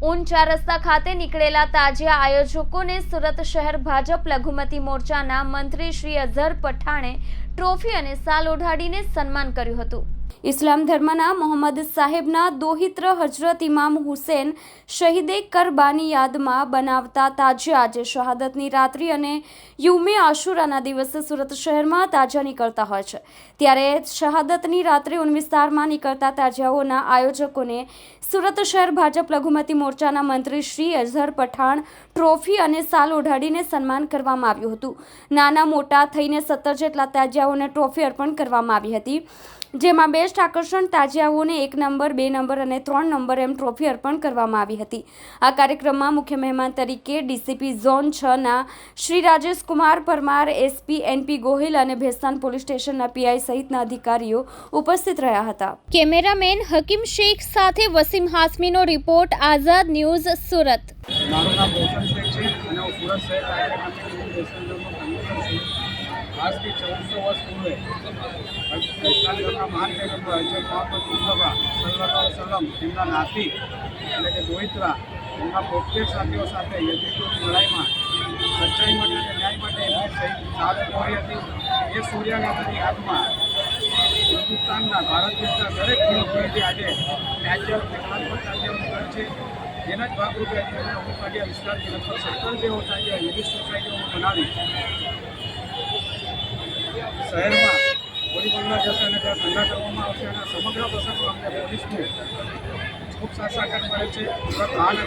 ઊંચા રસ્તા ખાતે નીકળેલા તાજિયા આયોજકોને સુરત શહેર ભાજપ લઘુમતી મોરચાના મંત્રી શ્રી અઝહર પઠાણે ટ્રોફી અને સાલ ઓઢાડીને સન્માન કર્યું હતું. ઇસ્લામ ધર્મના મોહમ્મદ સાહેબના દોહિત્ર હજરત ઇમામ હુસેન શહીદે કરબાની યાદમાં બનાવતા તાજે આજે શહાદતની રાત્રિ અને યુમે આશુરાના દિવસે સુરત શહેરમાં તાજા નીકળતા હોય છે. ત્યારે શહાદતની રાત્રે ઉન વિસ્તારમાં નીકળતા તાજાઓના આયોજકોને સુરત શહેર ભાજપ લઘુમતી મોરચાના મંત્રી શ્રી અઝહર પઠાણ ટ્રોફી અને સાલ ઓઢાડીને સન્માન કરવામાં આવ્યું હતું. નાના મોટા થઈને સત્તર જેટલા તાજાઓને ટ્રોફી અર્પણ કરવામાં આવી હતી. જેમાં બેસ્ટ આકર્ષણ તાજિયાઓને એક નંબર બે નંબર અને ત્રણ નંબર એમ ટ્રોફી અર્પણ કરવામાં આવી હતી. આ કાર્યક્રમમાં મુખ્ય મહેમાન તરીકે ડીસીપી ઝોન છ ના શ્રી રાજેશ કુમાર પરમાર એસપી એનપી ગોહિલ અને ભેસ્તાન પોલીસ સ્ટેશનના પીઆઈ સહિતના અધિકારીઓ ઉપસ્થિત રહ્યા હતા. કેમેરામેન હકીમ શેખ સાથે વસીમ હાસમીનો રિપોર્ટ આઝાદ ન્યૂઝ સુરત. મારું નામ રોશન શેખ છે અને હું સુરત શહેર આજથી ચૌદસો વર્ષ પૂર્વે હજરત મુસ્તફા સલ્લાહ સલ્લમ તેમના નાતી એટલે કે દોહિત્રા એમના પોતે સાથીઓ સાથે યજીદોની લડાઈમાં સચ્ચાઈ માટે અને ન્યાય માટે એમની શહીદ મળી હતી. એ સૂર્યાઘાતની હાથમાં હિન્દુસ્તાનના ભારત દેશના દરેક ખેડૂતોથી આજે રાજ્ય રાજ્ય છે. જેના જ ભાગરૂપે અત્યારે અમુક આજે વિસ્તારથી લગભગ સત્તર વિવિધ સોસાયટીઓ બનાવી શહેરમાં હોળી બંગલા જશે અને ત્યાં ઠંડા કરવામાં આવશે અને સમગ્ર પ્રસંગમાં અમને પોલીસને ખૂબ સાથ સાકાર મળે છે. મળે છે. અને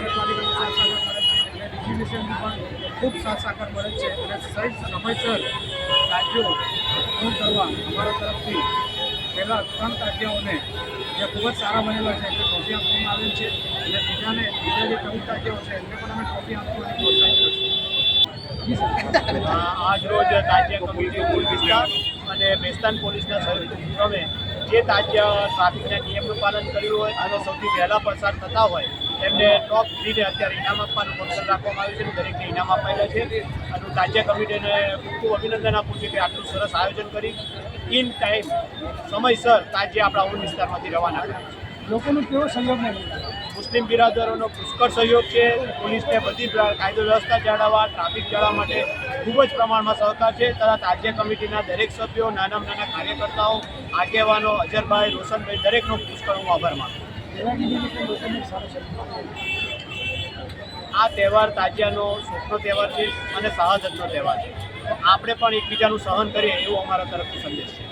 પણ ખૂબ સાથ સાકાર મળે છે. અને સહિત સમયસર પૂર્ણ કરવા અમારા તરફથી પહેલાં ત્રણ તાજિયાઓને જે ખૂબ જ સારા બનેલા છે એમને ટ્રોફી આપવામાં આવેલ છે. અને બીજાને બીજા જે ચૌદ તાજિયાઓ છે એમને પણ અમે ટ્રોફી આપવાની પ્રોત્સાહિત આજ રોજ તાજિયા કમિટી મૂળ વિસ્તાર અને બેસ્તાન પોલીસના સંયુક્ત જે તાજ્ય ટ્રાફિકના નિયમનું પાલન કર્યું હોય અને સૌથી વહેલા પસાર થતા હોય એમને ટોપ થ્રીને અત્યારે ઇનામ આપવાનું ફંક્શન રાખવામાં આવ્યું છે. દરેકને ઇનામ અપાયેલા છે. અને તાજ્ય કમિટીને ખૂબ ખૂબ અભિનંદન આપું છું કે આટલું સરસ આયોજન કરી. ઇન ટાઈમ સમયસર તાજ્ય આપણા ઓન વિસ્તારમાંથી રવાના કર્યા. છે લોકોનો કેવો સંયોગ મળે મુસ્લિમ બિરાદરોનો પુષ્કળ સહયોગ છે. પોલીસને બધી કાયદો વ્યવસ્થા જાળવવા, ટ્રાફિક જાળવવા માટે ખૂબ જ પ્રમાણમાં સહકાર છે. તથા તાજ્ય કમિટીના દરેક સભ્યો, નાનામાં નાના કાર્યકર્તાઓ, આગેવાનો, અજરભાઈ, રોશનભાઈ દરેકનો પુષ્કળ હું આભાર માનું આ તહેવાર તાજિયાનો શોખનો તહેવાર છે અને શહાદતનો તહેવાર છે. આપણે પણ એકબીજાનું સહન કરીએ એવો અમારા તરફથી સંદેશ છે.